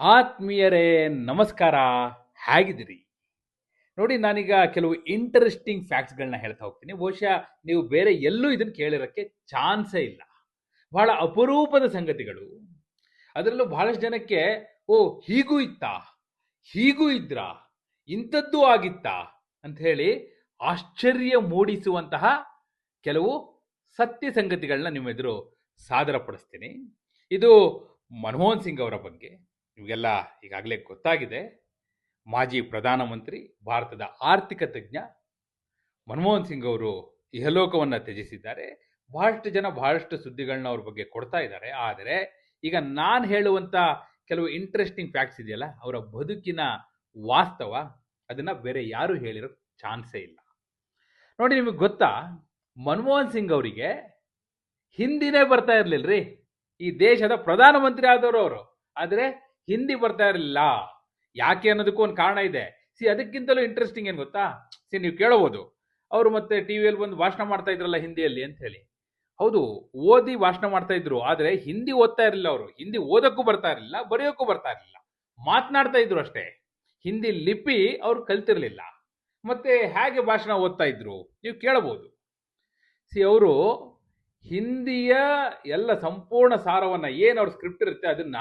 ಆತ್ಮೀಯರೇ, ನಮಸ್ಕಾರ. ಹೇಗಿದ್ದೀರಿ? ನೋಡಿ, ನಾನೀಗ ಕೆಲವು ಇಂಟ್ರೆಸ್ಟಿಂಗ್ ಫ್ಯಾಕ್ಟ್ಸ್ಗಳನ್ನ ಹೇಳ್ತಾ ಹೋಗ್ತೀನಿ. ಬಹುಶಃ ನೀವು ಬೇರೆ ಎಲ್ಲೂ ಇದನ್ನು ಕೇಳಿರೋಕ್ಕೆ ಚಾನ್ಸೇ ಇಲ್ಲ. ಬಹಳ ಅಪರೂಪದ ಸಂಗತಿಗಳು. ಅದರಲ್ಲೂ ಬಹಳಷ್ಟು ಜನಕ್ಕೆ, ಓ, ಹೀಗೂ ಇತ್ತಾ? ಹೀಗೂ ಇದ್ರಾ? ಇಂಥದ್ದು ಆಗಿತ್ತಾ? ಅಂತ ಹೇಳಿ ಆಶ್ಚರ್ಯ ಮೂಡಿಸುವಂತಹ ಕೆಲವು ಸತ್ಯ ಸಂಗತಿಗಳನ್ನ ನಿಮ್ಮ ಎದುರು ಸಾದರಪಡಿಸ್ತೀನಿ. ಇದು ಮನಮೋಹನ್ ಸಿಂಗ್ ಅವರ ಬಗ್ಗೆ. ನಿಮಗೆಲ್ಲ ಈಗಾಗಲೇ ಗೊತ್ತಾಗಿದೆ. ಮಾಜಿ ಪ್ರಧಾನಮಂತ್ರಿ, ಭಾರತದ ಆರ್ಥಿಕ ತಜ್ಞ ಮನಮೋಹನ್ ಸಿಂಗ್ ಅವರು ಇಹಲೋಕವನ್ನು ತ್ಯಜಿಸಿದ್ದಾರೆ. ಬಹಳಷ್ಟು ಜನ ಬಹಳಷ್ಟು ಸುದ್ದಿಗಳನ್ನ ಅವ್ರ ಬಗ್ಗೆ ಕೊಡ್ತಾ ಇದ್ದಾರೆ. ಆದರೆ ಈಗ ನಾನು ಹೇಳುವಂಥ ಕೆಲವು ಇಂಟ್ರೆಸ್ಟಿಂಗ್ ಫ್ಯಾಕ್ಟ್ಸ್ ಇದೆಯಲ್ಲ, ಅವರ ಬದುಕಿನ ವಾಸ್ತವ ಅದನ್ನು ಬೇರೆ ಯಾರು ಹೇಳಿರೋ ಚಾನ್ಸೇ ಇಲ್ಲ. ನೋಡಿ, ನಿಮಗೆ ಗೊತ್ತಾ? ಮನಮೋಹನ್ ಸಿಂಗ್ ಅವರಿಗೆ ಹಿಂದಿನೇ ಬರ್ತಾ ಇರಲಿಲ್ಲ ರೀ ಈ ದೇಶದ ಪ್ರಧಾನಮಂತ್ರಿ ಆದವರು ಅವರು. ಆದರೆ ಹಿಂದಿ ಬರ್ತಾ ಇರಲಿಲ್ಲ. ಯಾಕೆ ಅನ್ನೋದಕ್ಕೂ ಒಂದು ಕಾರಣ ಇದೆ. ಸಿ, ಅದಕ್ಕಿಂತಲೂ ಇಂಟ್ರೆಸ್ಟಿಂಗ್ ಏನು ಗೊತ್ತಾ? ಸಿ, ನೀವು ಕೇಳಬಹುದು ಅವರು ಮತ್ತೆ ಟಿ ವಿಯಲ್ಲಿ ಬಂದು ಭಾಷಣ ಮಾಡ್ತಾ ಇದ್ರಲ್ಲ ಹಿಂದಿಯಲ್ಲಿ ಅಂತ ಹೇಳಿ. ಹೌದು, ಓದಿ ಭಾಷಣ ಮಾಡ್ತಾ ಇದ್ರು. ಆದರೆ ಹಿಂದಿ ಓದ್ತಾ ಇರಲಿಲ್ಲ ಅವರು. ಹಿಂದಿ ಓದಕ್ಕೂ ಬರ್ತಾ ಇರಲಿಲ್ಲ, ಬರೆಯೋಕ್ಕೂ ಬರ್ತಾ ಇರಲಿಲ್ಲ. ಮಾತನಾಡ್ತಾ ಇದ್ರು ಅಷ್ಟೇ. ಹಿಂದಿ ಲಿಪಿ ಅವ್ರು ಕಲ್ತಿರ್ಲಿಲ್ಲ. ಮತ್ತೆ ಹೇಗೆ ಭಾಷಣ ಓದ್ತಾ ಇದ್ರು? ನೀವು ಕೇಳಬಹುದು ಸಿ, ಅವರು ಹಿಂದಿಯ ಎಲ್ಲ ಸಂಪೂರ್ಣ ಸಾರವನ್ನ ಏನು ಅವ್ರ ಸ್ಕ್ರಿಪ್ಟ್ ಇರುತ್ತೆ ಅದನ್ನ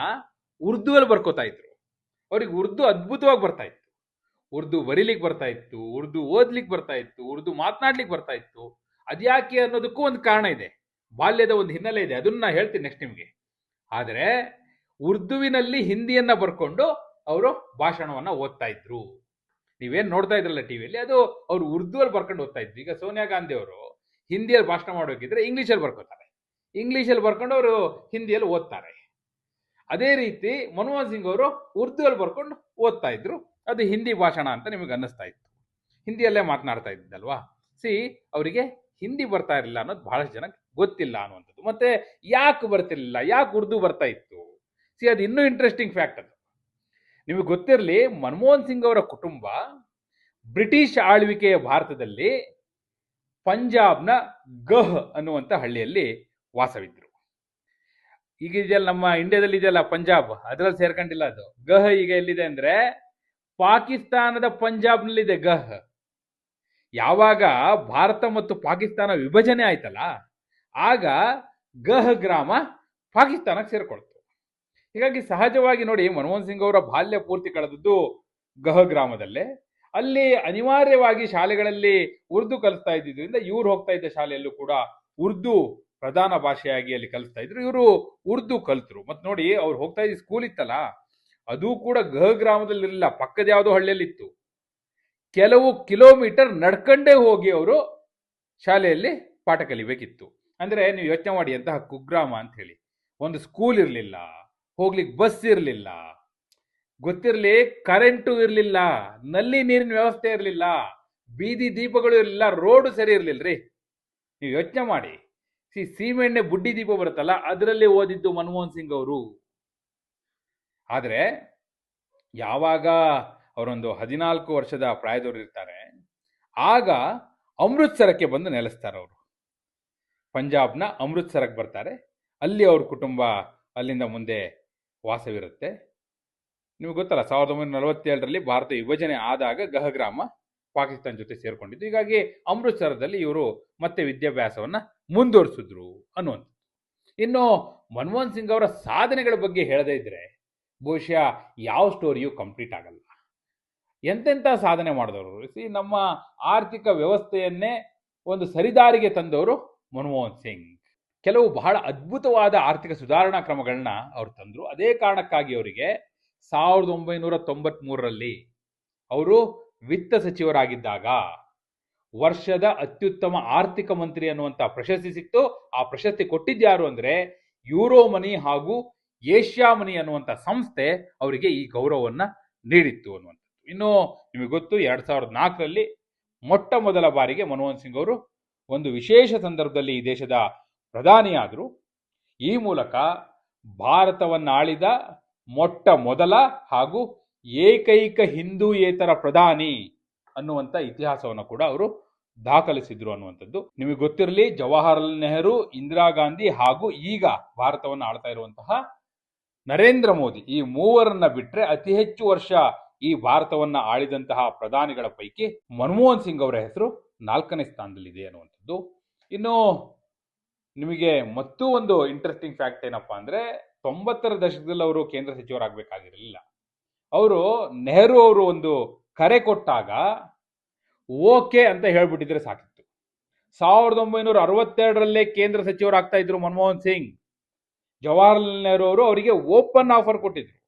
ಉರ್ದುವಲ್ಲಿ ಬರ್ಕೋತಾ ಇದ್ರು. ಅವ್ರಿಗೆ ಉರ್ದು ಅದ್ಭುತವಾಗಿ ಬರ್ತಾ ಇತ್ತು. ಉರ್ದು ಬರೀಲಿಕ್ಕೆ ಬರ್ತಾ ಇತ್ತು, ಉರ್ದು ಓದ್ಲಿಕ್ಕೆ ಬರ್ತಾ ಇತ್ತು, ಉರ್ದು ಮಾತನಾಡ್ಲಿಕ್ಕೆ ಬರ್ತಾ ಇತ್ತು. ಅದ್ಯಾಕೆ ಅನ್ನೋದಕ್ಕೂ ಒಂದು ಕಾರಣ ಇದೆ. ಬಾಲ್ಯದ ಒಂದು ಹಿನ್ನೆಲೆ ಇದೆ. ಅದನ್ನ ಹೇಳ್ತೀನಿ ನೆಕ್ಸ್ಟ್ ನಿಮಗೆ. ಆದರೆ ಉರ್ದುವಿನಲ್ಲಿ ಹಿಂದಿಯನ್ನ ಬರ್ಕೊಂಡು ಅವರು ಭಾಷಣವನ್ನ ಓದ್ತಾ ಇದ್ರು. ನೀವೇನ್ ನೋಡ್ತಾ ಇದ್ರಲ್ಲ ಟಿವಿಯಲ್ಲಿ, ಅದು ಅವ್ರು ಉರ್ದುವಲ್ಲಿ ಬರ್ಕೊಂಡು ಓದ್ತಾ ಇದ್ರು. ಈಗ ಸೋನಿಯಾ ಗಾಂಧಿ ಅವರು ಹಿಂದಿಯಲ್ಲಿ ಭಾಷಣ ಮಾಡಬೇಕಿದ್ರೆ ಇಂಗ್ಲೀಷಲ್ಲಿ ಬರ್ಕೋತಾರೆ. ಇಂಗ್ಲೀಷಲ್ಲಿ ಬರ್ಕೊಂಡು ಅವರು ಹಿಂದಿಯಲ್ಲಿ ಓದ್ತಾರೆ. ಅದೇ ರೀತಿ ಮನಮೋಹನ್ ಸಿಂಗ್ ಅವರು ಉರ್ದುವಲ್ಲಿ ಬರ್ಕೊಂಡು ಓದ್ತಾ ಇದ್ರು. ಅದು ಹಿಂದಿ ಭಾಷಣ ಅಂತ ನಿಮಗೆ ಅನ್ನಿಸ್ತಾ ಇತ್ತು. ಹಿಂದಿಯಲ್ಲೇ ಮಾತನಾಡ್ತಾ ಇದ್ದಲ್ವಾ ಸಿ, ಅವರಿಗೆ ಹಿಂದಿ ಬರ್ತಾ ಇರಲಿಲ್ಲ ಅನ್ನೋದು ಬಹಳಷ್ಟು ಜನಕ್ಕೆ ಗೊತ್ತಿಲ್ಲ ಅನ್ನುವಂಥದ್ದು. ಮತ್ತೆ ಯಾಕೆ ಬರ್ತಿರ್ಲಿಲ್ಲ? ಯಾಕೆ ಉರ್ದು ಬರ್ತಾ ಇತ್ತು? ಸಿ, ಅದು ಇನ್ನೂ ಇಂಟ್ರೆಸ್ಟಿಂಗ್ ಫ್ಯಾಕ್ಟ್ ಅದು. ನಿಮಗೆ ಗೊತ್ತಿರಲಿ, ಮನಮೋಹನ್ ಸಿಂಗ್ ಅವರ ಕುಟುಂಬ ಬ್ರಿಟಿಷ್ ಆಳ್ವಿಕೆಯ ಭಾರತದಲ್ಲಿ ಪಂಜಾಬ್ನ ಗಹ್ ಅನ್ನುವಂಥ ಹಳ್ಳಿಯಲ್ಲಿ ವಾಸವಿದ್ರು. ಈಗ ಇದೆಯಲ್ಲ, ನಮ್ಮ ಇಂಡಿಯಾದಲ್ಲಿ ಇದೆಯಲ್ಲ ಪಂಜಾಬ್, ಅದರಲ್ಲಿ ಸೇರ್ಕೊಂಡಿಲ್ಲ ಅದು. ಗಹ ಈಗ ಎಲ್ಲಿದೆ ಅಂದ್ರೆ, ಪಾಕಿಸ್ತಾನದ ಪಂಜಾಬ್ನಲ್ಲಿದೆ ಗಹ. ಯಾವಾಗ ಭಾರತ ಮತ್ತು ಪಾಕಿಸ್ತಾನ ವಿಭಜನೆ ಆಯ್ತಲ್ಲ, ಆಗ ಗಹ ಗ್ರಾಮ ಪಾಕಿಸ್ತಾನಕ್ಕೆ ಸೇರ್ಕೊಳ್ತು. ಹೀಗಾಗಿ ಸಹಜವಾಗಿ ನೋಡಿ ಮನಮೋಹನ್ ಸಿಂಗ್ ಅವರ ಬಾಲ್ಯ ಪೂರ್ತಿ ಕಳೆದದ್ದು ಗಹ ಗ್ರಾಮದಲ್ಲೇ. ಅಲ್ಲಿ ಅನಿವಾರ್ಯವಾಗಿ ಶಾಲೆಗಳಲ್ಲಿ ಉರ್ದು ಕಲಿಸ್ತಾ ಇದ್ದಿದ್ರಿಂದ ಇವ್ರು ಹೋಗ್ತಾ ಇದ್ದ ಶಾಲೆಯಲ್ಲೂ ಕೂಡ ಉರ್ದು ಪ್ರಧಾನ ಭಾಷೆಯಾಗಿ ಅಲ್ಲಿ ಕಲಿಸ್ತಾ ಇದ್ರು. ಇವರು ಉರ್ದು ಕಲ್ತರು. ಮತ್ತು ನೋಡಿ ಅವ್ರು ಹೋಗ್ತಾ ಇದ್ದ ಸ್ಕೂಲ್ ಇತ್ತಲ್ಲ, ಅದು ಕೂಡ ಗಹ ಗ್ರಾಮದಲ್ಲಿ ಇರಲಿಲ್ಲ ಪಕ್ಕದ ಯಾವುದೋ ಹಳ್ಳಿಯಲ್ಲಿತ್ತು. ಕೆಲವು ಕಿಲೋಮೀಟರ್ ನಡ್ಕಂಡೇ ಹೋಗಿ ಅವರು ಶಾಲೆಯಲ್ಲಿ ಪಾಠ ಕಲಿಬೇಕಿತ್ತು. ಅಂದರೆ ನೀವು ಯೋಚನೆ ಮಾಡಿ ಅಂತಹ ಕುಗ್ರಾಮ ಅಂತ ಹೇಳಿ. ಒಂದು ಸ್ಕೂಲ್ ಇರಲಿಲ್ಲ ಹೋಗ್ಲಿಕ್ಕೆ ಬಸ್ ಇರಲಿಲ್ಲ, ಗೊತ್ತಿರಲಿ ಕರೆಂಟು ಇರಲಿಲ್ಲ, ನಲ್ಲಿ ನೀರಿನ ವ್ಯವಸ್ಥೆ ಇರಲಿಲ್ಲ, ಬೀದಿ ದೀಪಗಳು ಇರಲಿಲ್ಲ ರೋಡು ಸರಿ ಇರಲಿಲ್ಲ ರೀ ನೀವು ಯೋಚನೆ ಮಾಡಿ. ಸಿ ಸೀಮೆಣ್ಣೆ ಬುಡ್ಡಿ ದೀಪ ಬರುತ್ತಲ್ಲ, ಅದರಲ್ಲಿ ಓದಿದ್ದು ಮನಮೋಹನ್ ಸಿಂಗ್ ಅವರು. ಆದರೆ, ಯಾವಾಗ ಅವರೊಂದು ಹದಿನಾಲ್ಕು ವರ್ಷದ ಪ್ರಾಯದವರು ಇರ್ತಾರೆ, ಆಗ ಅಮೃತ್ಸರಕ್ಕೆ ಬಂದು ನೆಲೆಸ್ತಾರೆ ಅವರು. ಪಂಜಾಬ್ನ ಅಮೃತ್ಸರಕ್ಕೆ ಬರ್ತಾರೆ. ಅಲ್ಲಿ ಅವ್ರ ಕುಟುಂಬ ಅಲ್ಲಿಂದ ಮುಂದೆ ವಾಸವಿರುತ್ತೆ. ನಿಮ್ಗೆ ಗೊತ್ತಲ್ಲ, ಸಾವಿರದ ಒಂಬೈನೂರ ನಲವತ್ತೇಳರಲ್ಲಿ ಭಾರತ ವಿಭಜನೆ ಆದಾಗ ಗಹಗ್ರಾಮ ಪಾಕಿಸ್ತಾನ ಜೊತೆ ಸೇರ್ಕೊಂಡಿದ್ದು. ಹೀಗಾಗಿ ಅಮೃತ್ಸರದಲ್ಲಿ ಇವರು ಮತ್ತೆ ವಿದ್ಯಾಭ್ಯಾಸವನ್ನ ಮುಂದುವರಿಸಿದ್ರು ಅನ್ನುವಂಥದ್ದು ಇನ್ನು ಮನಮೋಹನ್ ಸಿಂಗ್ ಅವರ ಸಾಧನೆಗಳ ಬಗ್ಗೆ ಹೇಳದೇ ಇದ್ದರೆ ಬಹುಶಃ ಯಾವ ಸ್ಟೋರಿಯೂ ಕಂಪ್ಲೀಟ್ ಆಗಲ್ಲ. ಎಂತೆಂಥ ಸಾಧನೆ ಮಾಡಿದವರು? ಸಿ, ನಮ್ಮ ಆರ್ಥಿಕ ವ್ಯವಸ್ಥೆಯನ್ನೇ ಒಂದು ಸರಿದಾರಿಗೆ ತಂದವರು ಮನಮೋಹನ್ ಸಿಂಗ್. ಕೆಲವು ಬಹಳ ಅದ್ಭುತವಾದ ಆರ್ಥಿಕ ಸುಧಾರಣಾ ಕ್ರಮಗಳನ್ನ ಅವರು ತಂದರು. ಅದೇ ಕಾರಣಕ್ಕಾಗಿ ಅವರಿಗೆ ಸಾವಿರದ ಒಂಬೈನೂರ ತೊಂಬತ್ ಮೂರರಲ್ಲಿ ಅವರು ವಿತ್ತ ಸಚಿವರಾಗಿದ್ದಾಗ ವರ್ಷದ ಅತ್ಯುತ್ತಮ ಆರ್ಥಿಕ ಮಂತ್ರಿ ಅನ್ನುವಂಥ ಪ್ರಶಸ್ತಿ ಸಿಕ್ತು. ಆ ಪ್ರಶಸ್ತಿ ಕೊಟ್ಟಿದ್ಯಾರು ಅಂದ್ರೆ ಯೂರೋ ಮನಿ ಹಾಗೂ ಏಷ್ಯಾ ಮನಿ ಅನ್ನುವಂಥ ಸಂಸ್ಥೆ ಅವರಿಗೆ ಈ ಗೌರವವನ್ನು ನೀಡಿತ್ತು ಅನ್ನುವಂಥದ್ದು. ಇನ್ನು ನಿಮಗೆ ಗೊತ್ತು ಎರಡ್ ಸಾವಿರದ ನಾಲ್ಕರಲ್ಲಿ ಮೊಟ್ಟ ಮೊದಲ ಬಾರಿಗೆ ಮನಮೋಹನ್ ಸಿಂಗ್ ಅವರು ಒಂದು ವಿಶೇಷ ಸಂದರ್ಭದಲ್ಲಿ ಈ ದೇಶದ ಪ್ರಧಾನಿಯಾದರು. ಈ ಮೂಲಕ ಭಾರತವನ್ನು ಆಳಿದ ಮೊಟ್ಟ ಮೊದಲ ಹಾಗೂ ಏಕೈಕ ಹಿಂದೂಯೇತರ ಪ್ರಧಾನಿ ಅನ್ನುವಂಥ ಇತಿಹಾಸವನ್ನು ಕೂಡ ಅವರು ದಾಖಲಿಸಿದ್ರು ಅನ್ನುವಂಥದ್ದು. ನಿಮಗೆ ಗೊತ್ತಿರಲಿ, ಜವಾಹರ್ಲಾಲ್ ನೆಹರು, ಇಂದಿರಾ ಗಾಂಧಿ ಹಾಗೂ ಈಗ ಭಾರತವನ್ನು ಆಳ್ತಾ ಇರುವಂತಹ ನರೇಂದ್ರ ಮೋದಿ ಈ ಮೂವರನ್ನ ಬಿಟ್ರೆ ಅತಿ ಹೆಚ್ಚು ವರ್ಷ ಈ ಭಾರತವನ್ನ ಆಳಿದಂತಹ ಪ್ರಧಾನಿಗಳ ಪೈಕಿ ಮನಮೋಹನ್ ಸಿಂಗ್ ಅವರ ಹೆಸರು ನಾಲ್ಕನೇ ಸ್ಥಾನದಲ್ಲಿದೆ ಅನ್ನುವಂಥದ್ದು. ಇನ್ನು ನಿಮಗೆ ಮತ್ತೂ ಒಂದು ಇಂಟ್ರೆಸ್ಟಿಂಗ್ ಫ್ಯಾಕ್ಟ್ ಏನಪ್ಪಾ ಅಂದ್ರೆ ತೊಂಬತ್ತರ ದಶಕದಲ್ಲಿ ಅವರು ಕೇಂದ್ರ ಸಚಿವರಾಗಬೇಕಾಗಿರಲಿಲ್ಲ. ಅವರು ನೆಹರು ಅವರು ಒಂದು ಕರೆ ಕೊಟ್ಟಾಗ ಓಕೆ ಅಂತ ಹೇಳ್ಬಿಟ್ಟಿದ್ರೆ ಸಾಕಿತ್ತು. ಸಾವಿರದ ಒಂಬೈನೂರ ಅರವತ್ತೆರಡರಲ್ಲೇ ಕೇಂದ್ರ ಸಚಿವರಾಗ್ತಾ ಇದ್ರು ಮನಮೋಹನ್ ಸಿಂಗ್. ಜವಾಹರ್ಲಾಲ್ ನೆಹರು ಅವರು ಅವರಿಗೆ ಓಪನ್ ಆಫರ್ ಕೊಟ್ಟಿದ್ರು.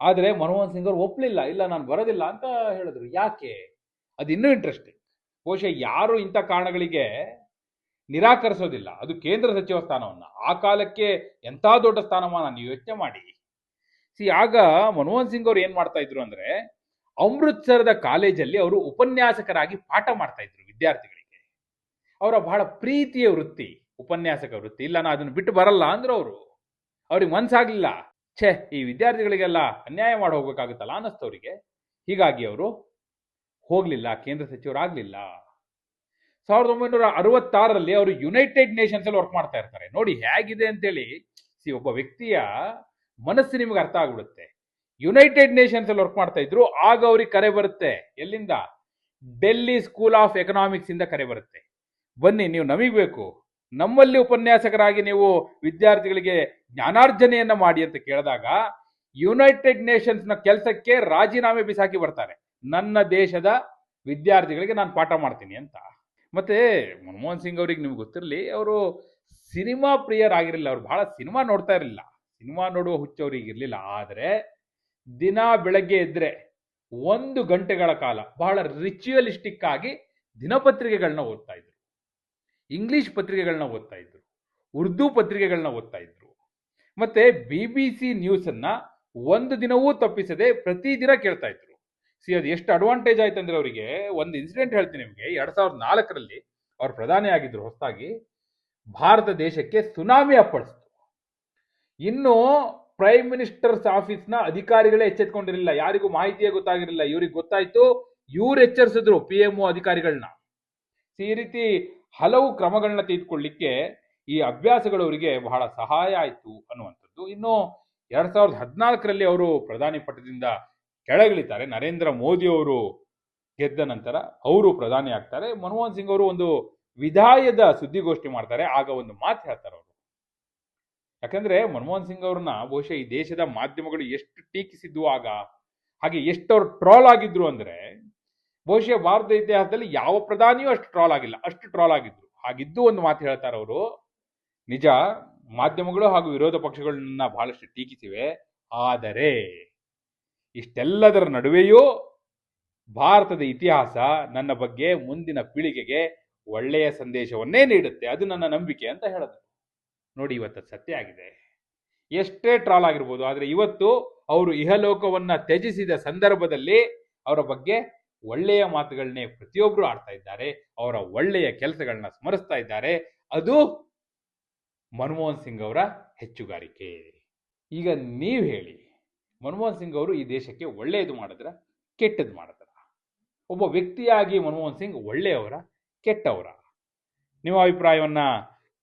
ಆದರೆ ಮನಮೋಹನ್ ಸಿಂಗ್ ಅವರು ಒಪ್ಪಲಿಲ್ಲ ಇಲ್ಲ ನಾನು ಬರೋದಿಲ್ಲ ಅಂತ ಹೇಳಿದ್ರು. ಯಾಕೆ? ಅದು ಇನ್ನೂ ಇಂಟ್ರೆಸ್ಟಿಂಗ್ ಬಹುಶಃ ಯಾರು ಇಂಥ ಕಾರಣಗಳಿಗೆ ನಿರಾಕರಿಸೋದಿಲ್ಲ. ಅದು ಕೇಂದ್ರ ಸಚಿವ ಸ್ಥಾನವನ್ನ. ಆ ಕಾಲಕ್ಕೆ ಎಂಥ ದೊಡ್ಡ ಸ್ಥಾನಮಾನ? ನೀವು ಯೋಚನೆ ಮಾಡಿ. ಸಿ, ಆಗ ಮನಮೋಹನ್ ಸಿಂಗ್ ಅವರು ಏನು ಮಾಡ್ತಾ ಇದ್ರು ಅಂದ್ರೆ ಅಮೃತ್ಸರದ ಕಾಲೇಜಲ್ಲಿ ಅವರು ಉಪನ್ಯಾಸಕರಾಗಿ ಪಾಠ ಮಾಡ್ತಾ ಇದ್ರು ವಿದ್ಯಾರ್ಥಿಗಳಿಗೆ. ಅವರ ಬಹಳ ಪ್ರೀತಿಯ ವೃತ್ತಿ, ಉಪನ್ಯಾಸಕ ವೃತ್ತಿ. ಇಲ್ಲ ನಾನು ಅದನ್ನು ಬಿಟ್ಟು ಬರಲ್ಲ ಅಂದ್ರು ಅವರು. ಅವ್ರಿಗೆ ಮನ್ಸಾಗ್ಲಿಲ್ಲ. ಛೇ, ಈ ವಿದ್ಯಾರ್ಥಿಗಳಿಗೆಲ್ಲ ಅನ್ಯಾಯ ಮಾಡಿ ಹೋಗ್ಬೇಕಾಗುತ್ತಲ್ಲ ಅನ್ನಿಸ್ತು ಅವರಿಗೆ ಹೀಗಾಗಿ ಅವರು ಹೋಗಲಿಲ್ಲ, ಕೇಂದ್ರ ಸಚಿವರಾಗ್ಲಿಲ್ಲ ಸಾವಿರದ ಒಂಬೈನೂರ ಅರವತ್ತಾರರಲ್ಲಿ ಅವರು ಯುನೈಟೆಡ್ ನೇಷನ್ಸ್ ಅಲ್ಲಿ ವರ್ಕ್ ಮಾಡ್ತಾ ಇರ್ತಾರೆ. ನೋಡಿ, ಹೇಗಿದೆ ಅಂತೇಳಿ, ಸಿ, ಒಬ್ಬ ವ್ಯಕ್ತಿಯ ಮನಸ್ಸು ನಿಮಗೆ ಅರ್ಥ ಆಗ್ಬಿಡುತ್ತೆ. ಯುನೈಟೆಡ್ ನೇಷನ್ಸ್ ಅಲ್ಲಿ ವರ್ಕ್ ಮಾಡ್ತಾ ಇದ್ರು. ಆಗ ಅವ್ರಿಗೆ ಕರೆ ಬರುತ್ತೆ. ಎಲ್ಲಿಂದ? ಡೆಲ್ಲಿ ಸ್ಕೂಲ್ ಆಫ್ ಎಕನಾಮಿಕ್ಸ್ ಇಂದ ಕರೆ ಬರುತ್ತೆ. ಬನ್ನಿ, ನೀವು ನಮಗ್ ಬೇಕು. ನಮ್ಮಲ್ಲಿ ಉಪನ್ಯಾಸಕರಾಗಿ ನೀವು ವಿದ್ಯಾರ್ಥಿಗಳಿಗೆ ಜ್ಞಾನಾರ್ಜನೆಯನ್ನ ಮಾಡಿ ಅಂತ ಕೇಳಿದಾಗ ಯುನೈಟೆಡ್ ನೇಷನ್ಸ್ನ ಕೆಲಸಕ್ಕೆ ರಾಜೀನಾಮೆ ಬಿಸಾಕಿ ಬರ್ತಾರೆ. ನನ್ನ ದೇಶದ ವಿದ್ಯಾರ್ಥಿಗಳಿಗೆ ನಾನು ಪಾಠ ಮಾಡ್ತೀನಿ ಅಂತ. ಮತ್ತೆ ಮನಮೋಹನ್ ಸಿಂಗ್ ಅವ್ರಿಗೆ ನಿಮ್ಗೆ ಗೊತ್ತಿರಲಿ, ಅವರು ಸಿನಿಮಾ ಪ್ರಿಯರಾಗಿರಲಿಲ್ಲ ಅವ್ರು ಬಹಳ ಸಿನಿಮಾ ನೋಡ್ತಾ ಇರಲಿಲ್ಲ. ಸಿನಿಮಾ ನೋಡುವ ಹುಚ್ಚು ಅವ್ರಿಗೆ ಇರಲಿಲ್ಲ. ಆದರೆ ದಿನ ಬೆಳಗ್ಗೆ ಎದ್ರೆ ಒಂದು ಗಂಟೆಗಳ ಕಾಲ ಬಹಳ ರಿಚುವಲಿಸ್ಟಿಕ್ ಆಗಿ ದಿನಪತ್ರಿಕೆಗಳನ್ನ ಓದ್ತಾ ಇದ್ರು. ಇಂಗ್ಲಿಷ್ ಪತ್ರಿಕೆಗಳನ್ನ ಓದ್ತಾ ಇದ್ರು. ಉರ್ದು ಪತ್ರಿಕೆಗಳನ್ನ ಓದ್ತಾ ಇದ್ರು. ಮತ್ತೆ ಬಿ ಬಿ ಸಿ ನ್ಯೂಸ್ ಅನ್ನ ಒಂದು ದಿನವೂ ತಪ್ಪಿಸದೆ ಪ್ರತಿದಿನ ಕೇಳ್ತಾ ಇದ್ರು. ಸಿ ಅದು ಎಷ್ಟು ಅಡ್ವಾಂಟೇಜ್ ಆಯ್ತು ಅಂದ್ರೆ ಅವರಿಗೆ ಒಂದು ಇನ್ಸಿಡೆಂಟ್ ಹೇಳ್ತೀನಿ ನಿಮಗೆ. ಎರಡ್ ಸಾವಿರದ ನಾಲ್ಕರಲ್ಲಿ ಅವ್ರು ಪ್ರಧಾನಿ ಆಗಿದ್ರು ಹೊಸದಾಗಿ ಭಾರತ ದೇಶಕ್ಕೆ ಸುನಾಮಿ ಅಪ್ಪಳಿಸ್ತು. ಇನ್ನು ಪ್ರೈಮ್ ಮಿನಿಸ್ಟರ್ಸ್ ಆಫೀಸ್ನ ಅಧಿಕಾರಿಗಳೇ ಎಚ್ಚೆತ್ಕೊಂಡಿರಲಿಲ್ಲ. ಯಾರಿಗೂ ಮಾಹಿತಿಯೇ ಗೊತ್ತಾಗಿರಲಿಲ್ಲ. ಇವ್ರಿಗೆ ಗೊತ್ತಾಯ್ತು, ಇವ್ರು ಎಚ್ಚರಿಸಿದ್ರು ಪಿ ಎಂ ಅಧಿಕಾರಿಗಳನ್ನ ಈ ರೀತಿ ಹಲವು ಕ್ರಮಗಳನ್ನ ತೆಗೆದುಕೊಳ್ಳಿಕ್ಕೆ ಈ ಅಭ್ಯಾಸಗಳು ಅವರಿಗೆ ಬಹಳ ಸಹಾಯ ಆಯಿತು ಅನ್ನುವಂಥದ್ದು. ಇನ್ನು ಎರಡ್ ಸಾವಿರದ ಹದಿನಾಲ್ಕರಲ್ಲಿ ಅವರು ಪ್ರಧಾನಿ ಪಟ್ಟದಿಂದ ಕೆಳಗಿಳಿತಾರೆ. ನರೇಂದ್ರ ಮೋದಿ ಅವರು ಗೆದ್ದ ನಂತರ ಅವರು ಪ್ರಧಾನಿ ಆಗ್ತಾರೆ. ಮನಮೋಹನ್ ಸಿಂಗ್ ಅವರು ಒಂದು ವಿಧಾಯದ ಸುದ್ದಿಗೋಷ್ಠಿ ಮಾಡ್ತಾರೆ. ಆಗ ಒಂದು ಮಾತು ಹೇಳ್ತಾರೆ ಅವರು. ಯಾಕಂದ್ರೆ ಮನಮೋಹನ್ ಸಿಂಗ್ ಅವ್ರನ್ನ ಬಹುಶಃ ಈ ದೇಶದ ಮಾಧ್ಯಮಗಳು ಎಷ್ಟು ಟೀಕಿಸಿದ್ವು ಆಗ, ಹಾಗೆ ಎಷ್ಟು ಟ್ರಾಲ್ ಆಗಿದ್ರು ಅಂದ್ರೆ, ಬಹುಶಃ ಭಾರತ ಇತಿಹಾಸದಲ್ಲಿ ಯಾವ ಪ್ರಧಾನಿಯೂ ಅಷ್ಟು ಟ್ರಾಲ್ ಆಗಿಲ್ಲ, ಅಷ್ಟು ಟ್ರಾಲ್ ಆಗಿದ್ರು. ಹಾಗಿದ್ದು ಒಂದು ಮಾತು ಹೇಳ್ತಾರೆ ಅವರು, ನಿಜ, ಮಾಧ್ಯಮಗಳು ಹಾಗೂ ವಿರೋಧ ಪಕ್ಷಗಳನ್ನ ಬಹಳಷ್ಟು ಟೀಕಿಸಿವೆ, ಆದರೆ ಇಷ್ಟೆಲ್ಲದರ ನಡುವೆಯೂ ಭಾರತದ ಇತಿಹಾಸ ನನ್ನ ಬಗ್ಗೆ ಮುಂದಿನ ಪೀಳಿಗೆಗೆ ಒಳ್ಳೆಯ ಸಂದೇಶವನ್ನೇ ನೀಡುತ್ತೆ. ಅದು ನನ್ನ ನಂಬಿಕೆ ಅಂತ ಹೇಳಿದ್ರು ನೋಡಿ, ಇವತ್ತು ಸತ್ಯ ಆಗಿದೆ. ಎಷ್ಟೇ ಟ್ರಾಲ್ ಆಗಿರ್ಬೋದು, ಆದರೆ ಇವತ್ತು ಅವರು ಇಹಲೋಕವನ್ನ ತ್ಯಜಿಸಿದ ಸಂದರ್ಭದಲ್ಲಿ ಅವರ ಬಗ್ಗೆ ಒಳ್ಳೆಯ ಮಾತುಗಳನ್ನೇ ಪ್ರತಿಯೊಬ್ಬರು ಆಡ್ತಾ ಇದ್ದಾರೆ. ಅವರ ಒಳ್ಳೆಯ ಕೆಲಸಗಳನ್ನ ಸ್ಮರಿಸ್ತಾ ಇದ್ದಾರೆ. ಅದು ಮನಮೋಹನ್ ಸಿಂಗ್ ಅವರ ಹೆಚ್ಚುಗಾರಿಕೆ. ಈಗ ನೀವು ಹೇಳಿ, ಮನಮೋಹನ್ ಸಿಂಗ್ ಅವರು ಈ ದೇಶಕ್ಕೆ ಒಳ್ಳೆಯದು ಮಾಡಿದ್ರ, ಕೆಟ್ಟದ್ದು ಮಾಡಿದ್ರ? ಒಬ್ಬ ವ್ಯಕ್ತಿಯಾಗಿ ಮನಮೋಹನ್ ಸಿಂಗ್ ಒಳ್ಳೆಯವರ, ಕೆಟ್ಟವರ? ನಿಮ್ಮ ಅಭಿಪ್ರಾಯವನ್ನ